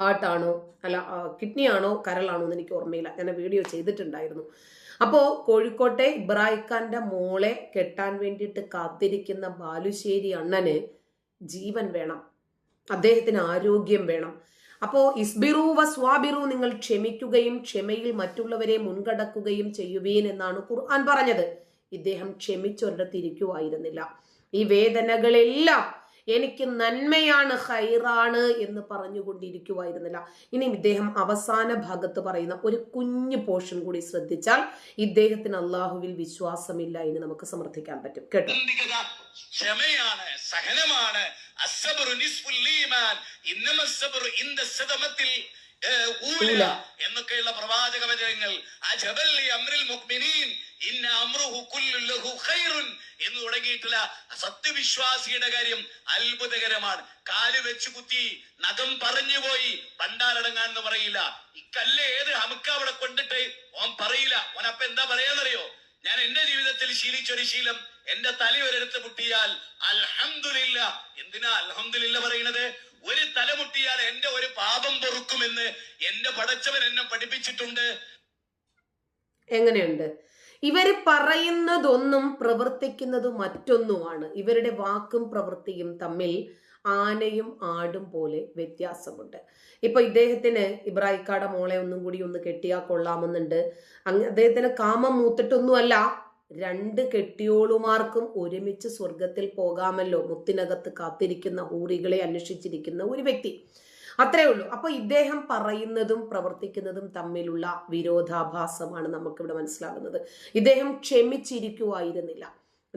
ഹാർട്ടാണോ അല്ല കിഡ്നി ആണോ കരളാണോ എന്ന് എനിക്ക് ഓർമ്മയില്ല. ഞാൻ വീഡിയോ ചെയ്തിട്ടുണ്ടായിരുന്നു. അപ്പോൾ കോഴിക്കോട്ടെ ഇബ്രാഹിഖാന്റെ മോളെ കെട്ടാൻ വേണ്ടിയിട്ട് കാത്തിരിക്കുന്ന ബാലുശ്ശേരി അണ്ണന് ജീവൻ വേണം. അദ്ദേഹത്തിന് ആരോഗ്യം വേണം. അപ്പോൾ ഇസ്ബിറു വ സ്വാബിറു നിങ്ങൾ ക്ഷമിക്കുകയും ക്ഷമയിൽ മറ്റുള്ളവരെ മുൻകടക്കുകയും ചെയ്യുവീൻ എന്നാണ് ഖുർആൻ പറഞ്ഞത്. ഇദ്ദേഹം ക്ഷമിച്ചൊരിടത്തിരിക്കുമായിരുന്നില്ല ഈ വേദനകളെല്ലാം എനിക്ക് നന്മയാണ് ഹൈറാണ് എന്ന് പറഞ്ഞുകൊണ്ടിരിക്കുമായിരുന്നില്ല ഇനി ഇദ്ദേഹം അവസാന ഭാഗത്ത് പറയുന്ന ഒരു കുഞ്ഞു പോർഷൻ കൂടി ശ്രദ്ധിച്ചാൽ ഇദ്ദേഹത്തിന് അള്ളാഹുവിൽ വിശ്വാസമില്ല എന്ന് നമുക്ക് സമർത്ഥിക്കാൻ പറ്റും. കേട്ടോ? ക്ഷമയാണ് സഹനമാണ്. ഊല. എന്നൊക്കെയുള്ള പ്രവാചക വചനങ്ങൾ എന്ന് തുടങ്ങിയിട്ടുള്ള സത്യവിശ്വാസിയുടെ കാര്യം അത്ഭുതകരമാണ്. കാൽ വെച്ച് കുത്തി നഖം പറഞ്ഞു പോയി പണ്ടാലടങ്ങാൻ എന്ന് പറയില്ല. ഈ കല്ല് ഏത് അമുക്ക അവിടെ കൊണ്ടിട്ട് ഓൻ പറയില്ല. ഓൻ അപ്പൊ എന്താ പറയാന്നറിയോ? ഞാൻ എന്റെ ജീവിതത്തിൽ ശീലിച്ചൊരു ശീലം. എന്റെ തല ഒരിടത്ത് മുട്ടിയാൽ അൽഹംദുലില്ല. എന്തിനാ അൽഹംദുലില്ല പറയുന്നത് ഒരു തലമുട്ടിയാൽ എന്റെ ഒരു പാപം പൊറുക്കുമെന്ന് എന്റെ പടച്ചവൻ എന്നെ പഠിപ്പിച്ചിട്ടുണ്ട്. എങ്ങനെയുണ്ട്? ഇവർ പറയുന്നതൊന്നും പ്രവർത്തിക്കുന്നത് മറ്റൊന്നുമാണ്. ഇവരുടെ വാക്കും പ്രവൃത്തിയും തമ്മിൽ ആനയും ആടും പോലെ വ്യത്യാസമുണ്ട്. ഇപ്പൊ ഇദ്ദേഹത്തിന് ഇബ്രാഹിക്കാട മോളെ ഒന്നും കൂടി ഒന്ന് കെട്ടിയാ കൊള്ളാമെന്നുണ്ട്. അദ്ദേഹത്തിന് കാമം മൂത്തിട്ടൊന്നുമല്ല. രണ്ട് കെട്ടിയോളുമാർക്കും ഒരുമിച്ച് സ്വർഗത്തിൽ പോകാമല്ലോ. മുത്തിനകത്ത് കാത്തിരിക്കുന്ന ഊറികളെ അന്വേഷിച്ചിരിക്കുന്ന ഒരു വ്യക്തി. അത്രേ ഉള്ളൂ. അപ്പൊ ഇദ്ദേഹം പറയുന്നതും പ്രവർത്തിക്കുന്നതും തമ്മിലുള്ള വിരോധാഭാസമാണ് നമുക്കിവിടെ മനസ്സിലാകുന്നത് ഇദ്ദേഹം ക്ഷമിച്ചിരിക്കുവായിരുന്നില്ല.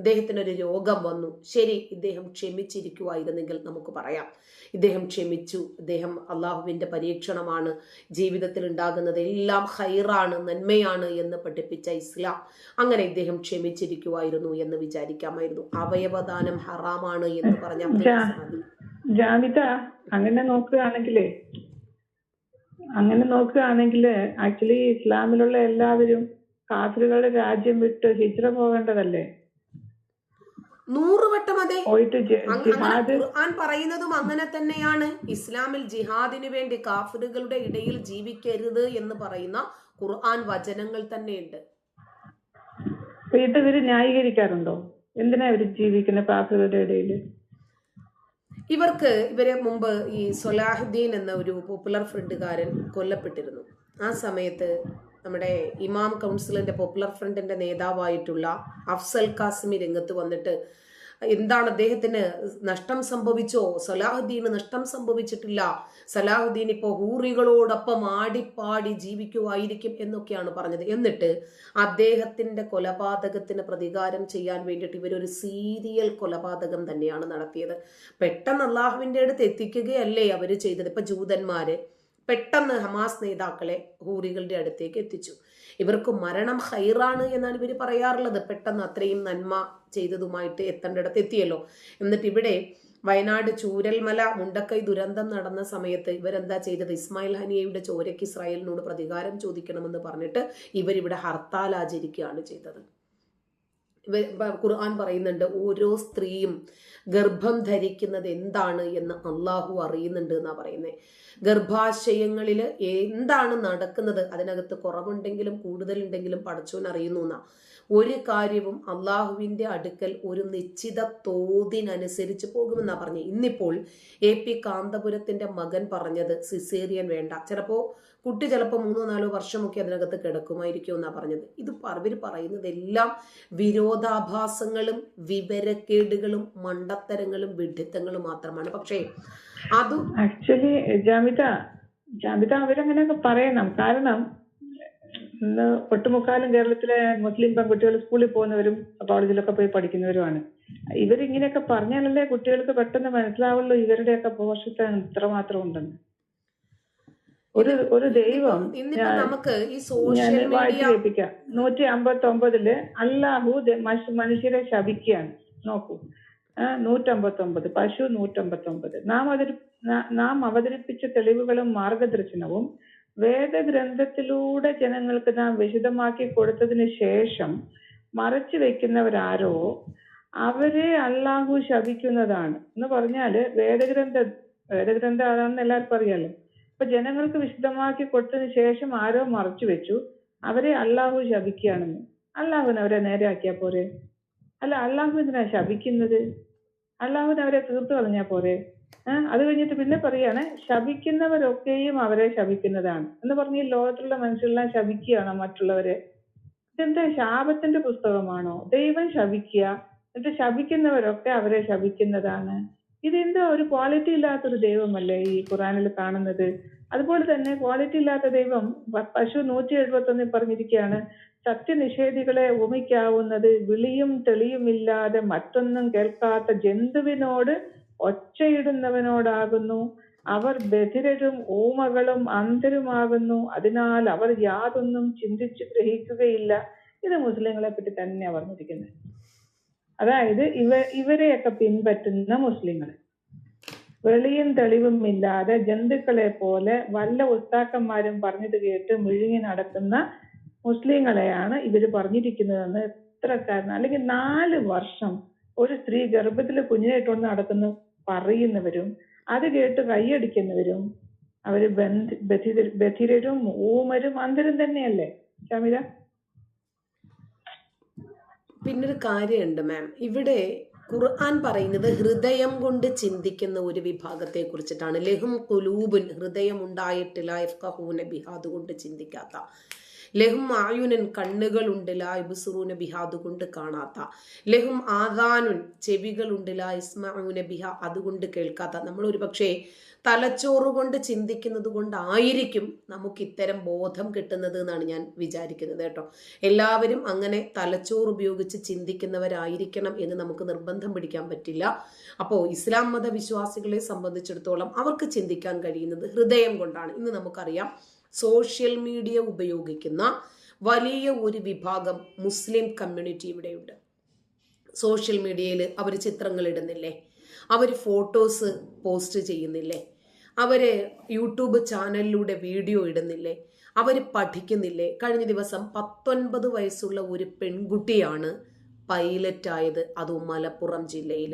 ഇദ്ദേഹത്തിന് ഒരു രോഗം വന്നു. ശരി ഇദ്ദേഹം ക്ഷമിച്ചിരിക്കുവായിരുന്നെങ്കിൽ നമുക്ക് പറയാം. ഇദ്ദേഹം ക്ഷമിച്ചു. ഇദ്ദേഹം അള്ളാഹുവിന്റെ പരീക്ഷണമാണ്. ജീവിതത്തിൽ ഉണ്ടാകുന്നത് എല്ലാം ഹൈറാണ് നന്മയാണ് എന്ന് പഠിപ്പിച്ച ഇസ്ലാം. അങ്ങനെ ഇദ്ദേഹം ക്ഷമിച്ചിരിക്കുവായിരുന്നു എന്ന് വിചാരിക്കാമായിരുന്നു. അവയവദാനം ഹറാമാണ് എന്ന് പറഞ്ഞ. അങ്ങനെ നോക്കുകയാണെങ്കിലേ അങ്ങനെ നോക്കുകയാണെങ്കിൽ ആക്ച്വലി ഇസ്ലാമിലുള്ള എല്ലാവരും കാസറുകളുടെ രാജ്യം വിട്ട് ഹിജ്ര പോകേണ്ടതല്ലേ? നൂറ് വട്ടം അതെ. ഖുർആൻ പറയുന്നതും അങ്ങനെ തന്നെയാണ്. ഇസ്ലാമിൽ ജിഹാദിന് വേണ്ടി കാഫിറുകളുടെ ഇടയിൽ ജീവിക്കരുത് എന്ന് പറയുന്ന ഖുർആൻ വചനങ്ങൾ തന്നെയുണ്ട്. ഇവർ ന്യായീകരിക്കാറുണ്ടോ? എന്തിനാ ഇവർ ജീവിക്കുന്ന കാഫിറുകളുടെ ഇടയിൽ? ഇവർക്ക് ഇവരെ മുമ്പ് ഈ സൊലാഹുദ്ദീൻ എന്ന ഒരു പോപ്പുലർ ഫ്രണ്ടുകാരൻ കൊല്ലപ്പെട്ടിരുന്നു. ആ സമയത്ത് നമ്മുടെ ഇമാം കൗൺസിലിന്റെ പോപ്പുലർ ഫ്രണ്ടിന്റെ നേതാവായിട്ടുള്ള അഫ്സൽ കാസിമി രംഗത്ത് വന്നിട്ട് എന്താണ് അദ്ദേഹത്തിന് നഷ്ടം സംഭവിച്ചോ? സലാഹുദ്ദീന് നഷ്ടം സംഭവിച്ചിട്ടില്ല. സലാഹുദ്ദീൻ ഇപ്പോൾ ഹൂറികളോടൊപ്പം ആടിപ്പാടി ജീവിക്കുമായിരിക്കും എന്നൊക്കെയാണ് പറഞ്ഞത്. എന്നിട്ട് അദ്ദേഹത്തിന്റെ കൊലപാതകത്തിന് പ്രതികാരം ചെയ്യാൻ വേണ്ടിയിട്ട് ഇവരൊരു സീരിയൽ കൊലപാതകം തന്നെയാണ് നടത്തിയത്. പെട്ടെന്ന് അള്ളാഹുവിന്റെ അടുത്ത് എത്തിക്കുകയല്ലേ അവർ ചെയ്തത്? ഇപ്പം ജൂതന്മാര് പെട്ടെന്ന് ഹമാസ് നേതാക്കളെ ഹൂറികളുടെ അടുത്തേക്ക് എത്തിച്ചു. ഇവർക്ക് മരണം ഹൈറാണ് എന്നാണ് ഇവർ പറയാറുള്ളത്. പെട്ടെന്ന് അത്രയും നന്മ ചെയ്തതുമായിട്ട് എത്തേണ്ടിടത്ത് എത്തിയല്ലോ. എന്നിട്ട് ഇവിടെ വയനാട് ചൂരൽമല മുണ്ടക്കൈ ദുരന്തം നടന്ന സമയത്ത് ഇവരെന്താ ചെയ്തത്? ഇസ്മായിൽ ഹനിയയുടെ ചോരയ്ക്ക് ഇസ്രായേലിനോട് പ്രതികാരം ചോദിക്കണമെന്ന് പറഞ്ഞിട്ട് ഇവരിവിടെ ഹർത്താൽ ആചരിക്കുകയാണ് ചെയ്തത്. ഖുർആൻ പറയുന്നുണ്ട് ഓരോ സ്ത്രീയും ഗർഭം ധരിക്കുന്നത് എന്താണ് എന്ന് അള്ളാഹു അറിയുന്നുണ്ട് എന്നാ പറയുന്നത് ഗർഭാശയങ്ങളിൽ എന്താണ് നടക്കുന്നത്? അതിനകത്ത് കുറവുണ്ടെങ്കിലും കൂടുതലുണ്ടെങ്കിലും പടച്ചോൻ അറിയുന്നു എന്നാ. ഒരു കാര്യവും അള്ളാഹുവിന്റെ അടുക്കൽ ഒരു നിശ്ചിത തോതിനനുസരിച്ച് പോകുമെന്നാണ് പറഞ്ഞത് ഇന്നിപ്പോൾ എ പി കാന്തപുരത്തിന്റെ മകൻ പറഞ്ഞത് സിസേറിയൻ വേണ്ട. ചിലപ്പോൾ കുട്ടി ചിലപ്പോൾ മൂന്നോ നാലോ വർഷമൊക്കെ അതിനകത്ത് കിടക്കുമായിരിക്കും എന്നാണ് പറഞ്ഞത്. ഇത് അവർ പറയുന്നതെല്ലാം വിരോധാഭാസങ്ങളും വിവരക്കേടുകളും മണ്ടത്തരങ്ങളും വിഡിത്തങ്ങളും മാത്രമാണ്. പക്ഷേ അതും ആക്ച്വലി ജാമിത ജാമിത അവരങ്ങനെയൊക്കെ പറയണം. കാരണം ഇന്ന് ഒട്ടുമുക്കാലും കേരളത്തിലെ മുസ്ലിം പെൺകുട്ടികൾ സ്കൂളിൽ പോകുന്നവരും കോളേജിലൊക്കെ പോയി പഠിക്കുന്നവരുമാണ്. ഇവരിങ്ങനെയൊക്കെ പറഞ്ഞാലല്ലേ കുട്ടികൾക്ക് പെട്ടെന്ന് മനസ്സിലാവുള്ളൂ ഇവരുടെയൊക്കെ പോഷത്വം ഇത്രമാത്രം ഉണ്ടെന്ന്. ഒരു ഒരു ദൈവം നമുക്ക് ഈ സോഷ്യൽ മീഡിയ കേൾപ്പിക്കാം. നൂറ്റി അമ്പത്തി ഒമ്പതിൽ അല്ലാഹു മനുഷ്യരെ ശപിക്കുകയാണ്. നോക്കൂ. നൂറ്റമ്പത്തി ഒമ്പത് പശു നൂറ്റമ്പത്തി ഒമ്പത് നാം അവതരി നാം അവതരിപ്പിച്ച തെളിവുകളും മാർഗദർശനവും വേദഗ്രന്ഥത്തിലൂടെ ജനങ്ങൾക്ക് നാം വിശദമാക്കി കൊടുത്തതിന് ശേഷം മറച്ചു വെക്കുന്നവരാരോ അവരെ അള്ളാഹു ശപിക്കുന്നതാണ്. എന്ന് പറഞ്ഞാൽ വേദഗ്രന്ഥ വേദഗ്രന്ഥം ആണെന്ന് എല്ലാവർക്കും അറിയാലോ? അപ്പൊ ജനങ്ങൾക്ക് വിശദമാക്കി കൊടുത്തതിന് ശേഷം ആരോ മറച്ചു വെച്ചു അവരെ അള്ളാഹു ശപിക്കുകയാണെന്ന്. അള്ളാഹുവിന് അവരെ നേരെയാക്കിയാ പോരെ? അല്ല അള്ളാഹു എന്തിനാ ശപിക്കുന്നത്? അള്ളാഹുവിന് അവരെ തീർത്തു കളഞ്ഞാ പോരെ? അത് കഴിഞ്ഞിട്ട് പിന്നെ പറയാണ് ശപിക്കുന്നവരൊക്കെയും അവരെ ശപിക്കുന്നതാണ്. എന്ന് പറഞ്ഞ് ഈ ലോകത്തുള്ള മനുഷ്യരെല്ലാം ശപിക്കുകയാണോ മറ്റുള്ളവരെ. ഇതെന്താ ശാപത്തിന്റെ പുസ്തകമാണോ? ദൈവം ശപിക്കുക എന്നിട്ട് ശപിക്കുന്നവരൊക്കെ അവരെ ശപിക്കുന്നതാണ്. ഇതെന്താ ഒരു ക്വാളിറ്റി ഇല്ലാത്തൊരു ദൈവമല്ലേ ഈ ഖുറാനിൽ കാണുന്നത്? അതുപോലെ തന്നെ ക്വാളിറ്റി ഇല്ലാത്ത ദൈവം പശു നൂറ്റി എഴുപത്തി ഒന്നിൽ പറഞ്ഞിരിക്കുകയാണ് സത്യനിഷേധികളെ ഉപമിക്കാവുന്നത് വിളിയും തെളിയുമില്ലാതെ മറ്റൊന്നും കേൾക്കാത്ത ജന്തുവിനോട് ഒച്ചയിടുന്നവനോടാകുന്നു. അവർ ബധിരരും ഊമകളും അന്ധരുമാകുന്നു. അതിനാൽ അവർ യാതൊന്നും ചിന്തിച്ച് ഗ്രഹിക്കുകയില്ല. ഇത് മുസ്ലിങ്ങളെ പറ്റി തന്നെയാ പറഞ്ഞിരിക്കുന്നത് അതായത് ഇവ ഇവരെയൊക്കെ പിൻപറ്റുന്ന മുസ്ലിങ്ങൾ വെളിയും തെളിവും ഇല്ലാതെ ജന്തുക്കളെ പോലെ വല്ല ഉസ്താക്കന്മാരും പറഞ്ഞത് കേട്ട് മുഴുങ്ങി നടക്കുന്ന മുസ്ലിങ്ങളെയാണ് ഇവർ പറഞ്ഞിരിക്കുന്നതെന്ന് എത്ര കാരണം അല്ലെങ്കിൽ നാല് വർഷം ഒരു സ്ത്രീ ഗർഭത്തിൽ കുഞ്ഞിനായിട്ടൊന്ന് നടക്കുന്നു. പറയുന്നവരും അത് കേട്ട് കൈയടിക്കുന്നവരും അവർ ബധിരരും ഊമരും അന്തരും തന്നെയല്ലേ? ഷമില പിന്നൊരു കാര്യമുണ്ട് മാം ഇവിടെ ഖുർആൻ പറയുന്നത് ഹൃദയം കൊണ്ട് ചിന്തിക്കുന്ന ഒരു വിഭാഗത്തെ കുറിച്ചിട്ടാണ്. ലഹും കുലൂബുൻ ഹൃദയം ഉണ്ടായിട്ടില്ല എഫ്കഹൂന ബിഹാദ് അതുകൊണ്ട് ചിന്തിക്കാത്ത. ലഹും ആയുനൻ കണ്ണുകളുണ്ട് ലാ ഇബ്സുറൂന ബിഹ അതുകൊണ്ട് കാണാത്ത. ലഹും ആദാനുൻ ചെവികളുണ്ട് ലാ ഇസ്മഊന ബിഹ അതുകൊണ്ട് കേൾക്കാത്ത. നമ്മൾ ഒരു പക്ഷേ തലച്ചോറ് കൊണ്ട് ചിന്തിക്കുന്നത് കൊണ്ടായിരിക്കും നമുക്ക് ഇത്തരം ബോധം കിട്ടുന്നത് എന്നാണ് ഞാൻ വിചാരിക്കുന്നത് കേട്ടോ. എല്ലാവരും അങ്ങനെ തലച്ചോറ് ഉപയോഗിച്ച് ചിന്തിക്കുന്നവരായിരിക്കണം എന്ന് നമുക്ക് നിർബന്ധം പിടിക്കാൻ പറ്റില്ല. അപ്പോൾ ഇസ്ലാം മതവിശ്വാസികളെ സംബന്ധിച്ചിടത്തോളം അവർക്ക് ചിന്തിക്കാൻ കഴിയുന്നത് ഹൃദയം കൊണ്ടാണ്. ഇന്ന് നമുക്കറിയാം സോഷ്യൽ മീഡിയ ഉപയോഗിക്കുന്ന വലിയ ഒരു വിഭാഗം മുസ്ലിം കമ്മ്യൂണിറ്റി ഇവിടെയുണ്ട്. സോഷ്യൽ മീഡിയയിൽ അവർ ചിത്രങ്ങൾ ഇടുന്നില്ലേ? അവർ ഫോട്ടോസ് പോസ്റ്റ് ചെയ്യുന്നില്ലേ? അവർ യൂട്യൂബ് ചാനലിലൂടെ വീഡിയോ ഇടുന്നില്ലേ? അവർ പഠിക്കുന്നില്ലേ? കഴിഞ്ഞ ദിവസം പത്തൊൻപത് വയസ്സുള്ള ഒരു പെൺകുട്ടിയാണ് പൈലറ്റായത് അതും മലപ്പുറം ജില്ലയിൽ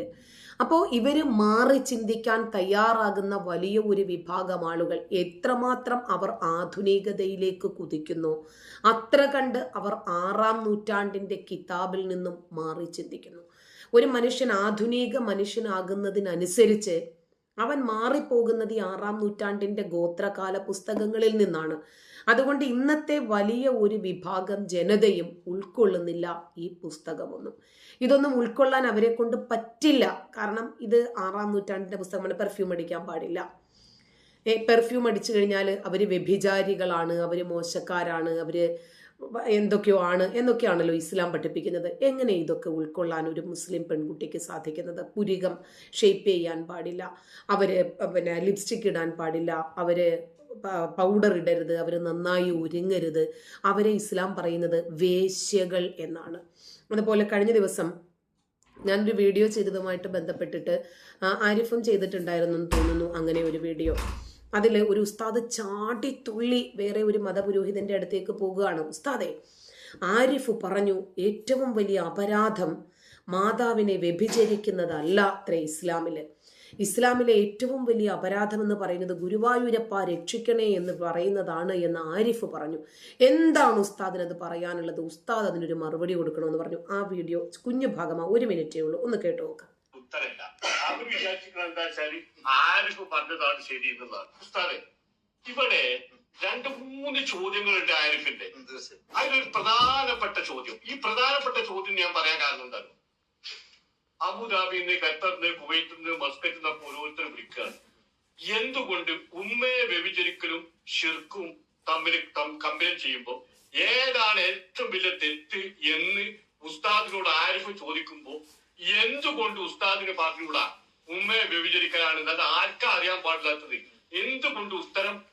അപ്പോൾ ഇവർ മാറി ചിന്തിക്കാൻ തയ്യാറാകുന്ന വലിയ ഒരു വിഭാഗം ആളുകൾ എത്രമാത്രം അവർ ആധുനികതയിലേക്ക് കുതിക്കുന്നു അത്ര കണ്ട് അവർ ആറാം നൂറ്റാണ്ടിന്റെ കിതാബിൽ നിന്നും മാറി ചിന്തിക്കുന്നു. ഒരു മനുഷ്യൻ ആധുനിക മനുഷ്യനാകുന്നതിനനുസരിച്ച് അവൻ മാറിപ്പോകുന്നത് ഈ ആറാം നൂറ്റാണ്ടിന്റെ ഗോത്രകാല പുസ്തകങ്ങളിൽ നിന്നാണ്. അതുകൊണ്ട് ഇന്നത്തെ വലിയ ഒരു വിഭാഗം ജനതയും ഉൾക്കൊള്ളുന്നില്ല ഈ പുസ്തകമൊന്നും. ഇതൊന്നും ഉൾക്കൊള്ളാൻ അവരെ കൊണ്ട് പറ്റില്ല. കാരണം ഇത് ആറാം നൂറ്റാണ്ടിന്റെ പുസ്തകമാണ്. പെർഫ്യൂം അടിക്കാൻ പാടില്ല. പെർഫ്യൂം അടിച്ചു കഴിഞ്ഞാൽ അവർ വ്യഭിചാരികളാണ് അവർ മോശക്കാരാണ് അവർ എന്തൊക്കെയോ ആണ് എന്നൊക്കെയാണല്ലോ ഇസ്ലാം പഠിപ്പിക്കുന്നത്. എങ്ങനെ ഇതൊക്കെ ഉൾക്കൊള്ളാൻ ഒരു മുസ്ലിം പെൺകുട്ടിക്ക് സാധിക്കുന്നത്? പുരികം ഷേപ്പ് ചെയ്യാൻ പാടില്ല. അവർ പിന്നെ ലിപ്സ്റ്റിക് ഇടാൻ പാടില്ല. അവർ പൗഡർ ഇടരുത്. അവർ നന്നായി ഒരുങ്ങരുത് അവരെ ഇസ്ലാം പറയുന്നത് വേശ്യകൾ എന്നാണ്. അതുപോലെ കഴിഞ്ഞ ദിവസം ഞാനൊരു വീഡിയോ ചെയ്തതുമായിട്ട് ബന്ധപ്പെട്ടിട്ട് ആരിഫും ചെയ്തിട്ടുണ്ടായിരുന്നു എന്ന് തോന്നുന്നു. അങ്ങനെ ഒരു വീഡിയോ അതിൽ ഒരു ഉസ്താദ് ചാടി തുള്ളി വേറെ ഒരു മതപുരോഹിതന്റെ അടുത്തേക്ക് പോകുകയാണ്. ഉസ്താദെ ആരിഫ് പറഞ്ഞു ഏറ്റവും വലിയ അപരാധം മാതാവിനെ വ്യഭിചരിക്കുന്നതല്ല അത്രേ ഇസ്ലാമിൽ ഇസ്ലാമിലെ ഏറ്റവും വലിയ അപരാധം എന്ന് പറയുന്നത് ഗുരുവായൂരപ്പ രക്ഷിക്കണേ എന്ന് പറയുന്നതാണ് എന്ന് ആരിഫ് പറഞ്ഞു. എന്താണ് ഉസ്താദിന് അത് പറയാനുള്ളത്? ഉസ്താദ് അതിനൊരു മറുപടി കൊടുക്കണമെന്ന് പറഞ്ഞു. ആ വീഡിയോ കുഞ്ഞു ഭാഗമാ ഒരു മിനിറ്റേ ഉള്ളൂ. ഒന്ന് കേട്ടു നോക്കാം. ഉത്തരല്ല അത് വിചാരിക്കുന്നത് എന്താ വെച്ചാൽ ആരിഫ് പറഞ്ഞതാണ് ശരി എന്നുള്ളതാണ്. ഉസ്താദെ ഇവിടെ രണ്ട് മൂന്ന് ചോദ്യങ്ങളുണ്ട് ആരിഫിന്റെ. അതിലൊരു പ്രധാനപ്പെട്ട ചോദ്യം. ഈ പ്രധാനപ്പെട്ട ചോദ്യം ഞാൻ പറയാൻ കാരണം എന്താണ്? അബുദാബിന്ന് ഖത്തറിന്ന് കുവൈറ്റിന്ന് മസ്കറ്റിന്ന് നിന്നൊക്കെ ഓരോരുത്തരും വിളിക്കുകയാണ് എന്തുകൊണ്ട് ഉമ്മയെ വ്യഭിചരിക്കലും ഷിർക്കും തമ്മിൽ കമ്പയർ ചെയ്യുമ്പോൾ ഏതാണ് ഏറ്റവും വലിയ തെറ്റ് എന്ന് ഉസ്താദിനോട് ആരിഫ് ചോദിക്കുമ്പോ എന്തുകൊണ്ട് ഉസ്താദിന് പറഞ്ഞുകൂടാ ഉമ്മയെ വ്യഭിചരിക്കലാണ്? അത് ആർക്കാ അറിയാൻ പാടില്ലാത്തത്? എന്തുകൊണ്ട് ഉത്തരം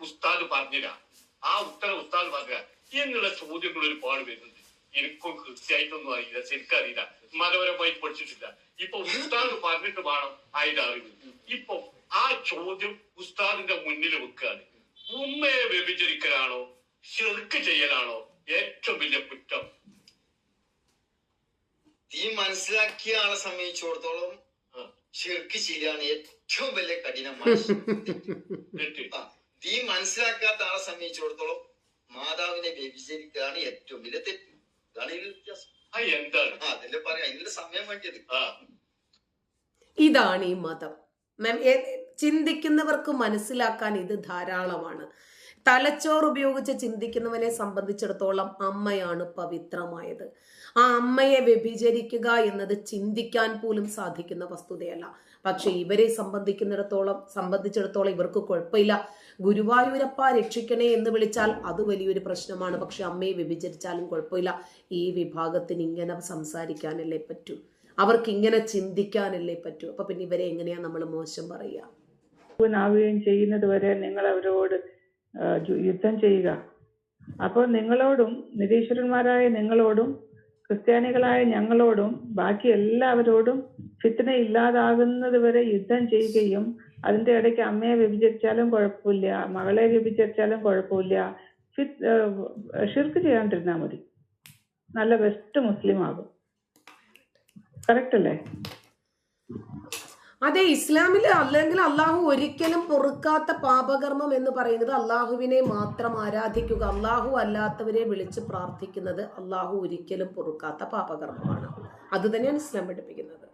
ഉസ്താദ് പറഞ്ഞില്ല? ആ ഉത്തരം ഉസ്താദ് പറഞ്ഞില്ല. എന്നുള്ള ചോദ്യങ്ങൾ ഒരുപാട് വരുന്നുണ്ട്. എനിക്കും കൃത്യമായിട്ടൊന്നും അറിയില്ല. ശരിക്കറിയില്ല. മതപരമായി പഠിച്ചിട്ടില്ല. ഇപ്പൊ ഉസ്താദ് പറഞ്ഞിട്ട് വേണം അതിന്റെ അറിവ്. ഇപ്പൊ ആ ചോദ്യം ഉസ്താദിന്റെ മുന്നിൽ വെക്കുകയാണ്. ഉമ്മയെ വ്യഭിചരിക്കലാണോ? ചെറുക്ക് ചെയ്യലാണോ? ഏറ്റവും വലിയ കുറ്റം. ഈ മനസ്സിലാക്കിയ ആളെ സംബന്ധിച്ചിടത്തോളം ആ. ഷിർക്ക് ശരിയാണ് ഏറ്റവും വലിയ കഠിനമായ ഈ മനസ്സിലാക്കാത്ത ആളെ സംബന്ധിച്ചിടത്തോളം മാതാവിനെ വ്യഭിചരിക്കുകയാണ് ഏറ്റവും വലിയ തെറ്റ്. ഇതാണ് ഇതിൽ വ്യത്യാസം. അതിന്റെ പറയാം ഇതിന്റെ സമയം വേണ്ടിയത്. ഇതാണ് ഈ മതം. ചിന്തിക്കുന്നവർക്ക് മനസ്സിലാക്കാൻ ഇത് ധാരാളമാണ്. തലച്ചോറ് ഉപയോഗിച്ച് ചിന്തിക്കുന്നവനെ സംബന്ധിച്ചിടത്തോളം അമ്മയാണ് പവിത്രമായത്. ആ അമ്മയെ വ്യഭിചരിക്കുക എന്നത് ചിന്തിക്കാൻ പോലും സാധിക്കുന്ന വസ്തുതയല്ല. പക്ഷെ ഇവരെ സംബന്ധിക്കുന്നിടത്തോളം സംബന്ധിച്ചിടത്തോളം ഇവർക്ക് കുഴപ്പമില്ല. ഗുരുവായൂരപ്പ രക്ഷിക്കണേ എന്ന് വിളിച്ചാൽ അത് വലിയൊരു പ്രശ്നമാണ്. പക്ഷെ അമ്മയെ വ്യഭിചരിച്ചാലും കുഴപ്പമില്ല. ഈ വിഭാഗത്തിന് ഇങ്ങനെ സംസാരിക്കാനല്ലേ പറ്റൂ. അവർക്ക് ഇങ്ങനെ ചിന്തിക്കാനല്ലേ പറ്റൂ. അപ്പൊ പിന്നെ ഇവരെ എങ്ങനെയാ നമ്മൾ മോശം പറയുക? ചെയ്യുന്നത് വരെ നിങ്ങൾ അവരോട് യുദ്ധം ചെയ്യുക. അപ്പോൾ നിങ്ങളോടും നിരീശ്വരന്മാരായ നിങ്ങളോടും ക്രിസ്ത്യാനികളായ ഞങ്ങളോടും ബാക്കി എല്ലാവരോടും ഫിത്തിന ഇല്ലാതാകുന്നത് വരെ യുദ്ധം ചെയ്യുകയും അതിന്റെ ഇടയ്ക്ക് അമ്മയെ വ്യഭിചരിച്ചാലും കുഴപ്പമില്ല മകളെ വ്യഭിചരിച്ചാലും കുഴപ്പമില്ല. ഫിത് ഷിർക്ക് ചെയ്യാണ്ടിരുന്നാൽ മതി. നല്ല ബെസ്റ്റ് മുസ്ലിം ആകും. കറക്റ്റ് അല്ലേ? അതെ ഇസ്ലാമിൽ അല്ലെങ്കിൽ അള്ളാഹു ഒരിക്കലും പൊറുക്കാത്ത പാപകർമ്മം എന്ന് പറയുന്നത് അള്ളാഹുവിനെ മാത്രം ആരാധിക്കുക അള്ളാഹു അല്ലാത്തവരെ വിളിച്ച് പ്രാർത്ഥിക്കുന്നത് അള്ളാഹു ഒരിക്കലും പൊറുക്കാത്ത പാപകർമ്മമാണ്. അത് തന്നെയാണ് ഇസ്ലാം പഠിപ്പിക്കുന്നത്.